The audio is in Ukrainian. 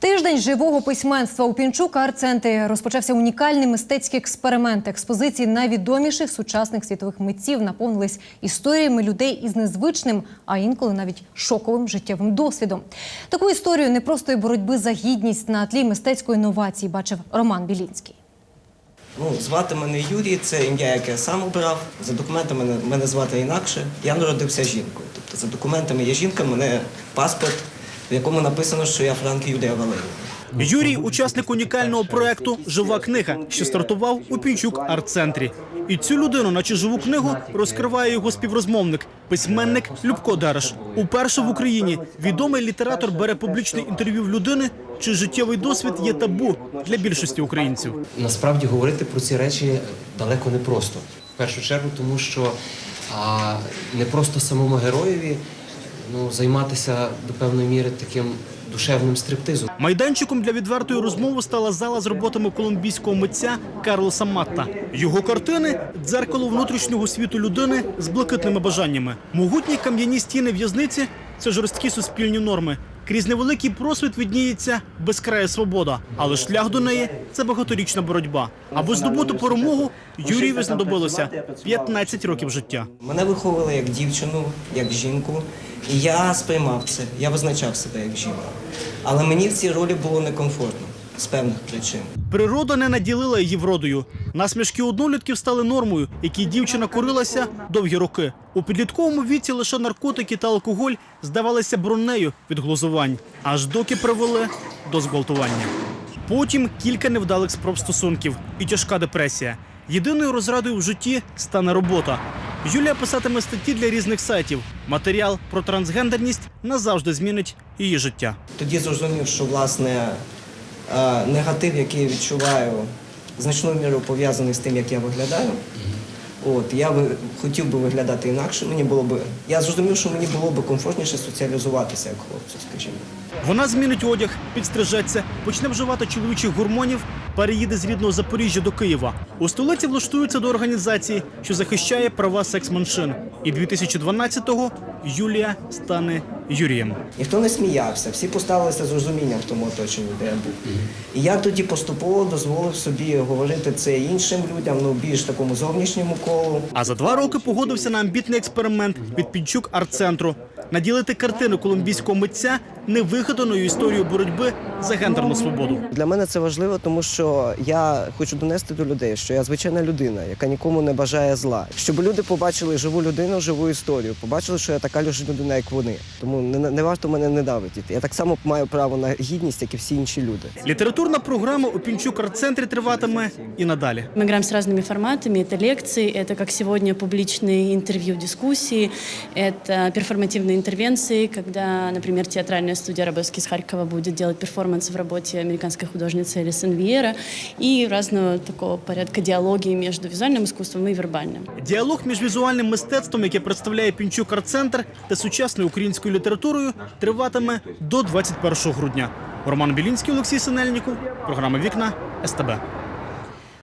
Тиждень живого письменства у Пінчук арт-центрі розпочався унікальний мистецький експеримент. Експозиції найвідоміших сучасних світових митців наповнились історіями людей із незвичним, а інколи навіть шоковим життєвим досвідом. Таку історію непростої боротьби за гідність на тлі мистецької інновації бачив Роман Білінський. Ну, звати мене Юрій, це ім'я, яке я сам обирав. За документами мене звати інакше. Я народився жінкою. Тобто за документами є жінка, мене паспорт, в якому написано, що я Франк Юлія Валерійовна. Юрій учасник унікального проекту Жива книга, що стартував у Пінчук арт-центрі. І цю людину, наче живу книгу, розкриває його співрозмовник, письменник Любко Дараш. Уперше в Україні відомий літератор бере публічне інтерв'ю в людини, чий життєвий досвід є табу для більшості українців. Насправді говорити про ці речі далеко не просто. В першу чергу, тому що а, не просто самому героєві ну, займатися до певної міри таким душевним стриптизом. Майданчиком для відвертої розмови стала зала з роботами колумбійського митця Карлоса Матта. Його картини дзеркало внутрішнього світу людини з блакитними бажаннями. Могутні кам'яні стіни в'язниці це жорсткі суспільні норми. Крізь невеликий просвіт відніється безкрая свобода, але шлях до неї це багаторічна боротьба. Аби здобути перемогу, Юрієві знадобилося 15 років життя. Мене виховували як дівчину, як жінку, і я сприймав це, я визначав себе як жінка. Але мені в цій ролі було некомфортно з певних причин. Природа не наділила її вродою. Насмішки однолітків стали нормою, якій дівчина корилася довгі роки. У підлітковому віці лише наркотики та алкоголь здавалися бронею від глузувань, аж доки привели до зґвалтування. Потім кілька невдалих спроб стосунків і тяжка депресія. Єдиною розрадою в житті стане робота. Юлія писатиме статті для різних сайтів. Матеріал про трансгендерність назавжди змінить її життя. Тоді зрозумів, що власне негатив, який я відчуваю, значною мірою пов'язаний з тим, як я виглядаю. От я би хотів би виглядати інакше. Мені було би. Я зрозумів, що мені було би комфортніше соціалізуватися як хлопцю, скажімо. Вона змінить одяг, підстрижеться, почне вживати чоловічих гормонів, переїде з рідного Запоріжжя до Києва. У столиці влаштується до організації, що захищає права секс-меншин. І 2012-го Юлія стане Юрієм. Ніхто не сміявся, всі поставилися з розумінням в тому оточенні, де я був. І я тоді поступово дозволив собі говорити це іншим людям, ну більш такому зовнішньому колу. А за два роки погодився на амбітний експеримент від Пінчук арт-центру наділити картину колумбійського митця невигаданою історією боротьби за гендерну свободу. Для мене це важливо, тому що я хочу донести до людей, що я звичайна людина, яка нікому не бажає зла. Щоб люди побачили живу людину, живу історію, побачили, що я така ж людина, як вони. Тому не, не варто мене ненавидіти. Я так само маю право на гідність, як і всі інші люди. Літературна програма у Пінчук арт-центрі триватиме і надалі. Мы играем с разными форматами. Это лекции, это как сегодня публичные интервью, дискуссии, это перформативные интервенции, когда, например, театральная студия Рабовский из Харькова будет делать перформанс в работе американской художницы Элисон Виера и разного такого порядка диалоги между визуальным искусством и вербальным. Діалог між візуальним мистецтвом, яке представляє Пінчук арт-центр, та сучасною українською літературою триватиме до 21 грудня. Роман Білінський, Олексій Синельніков. Програма Вікна СТБ.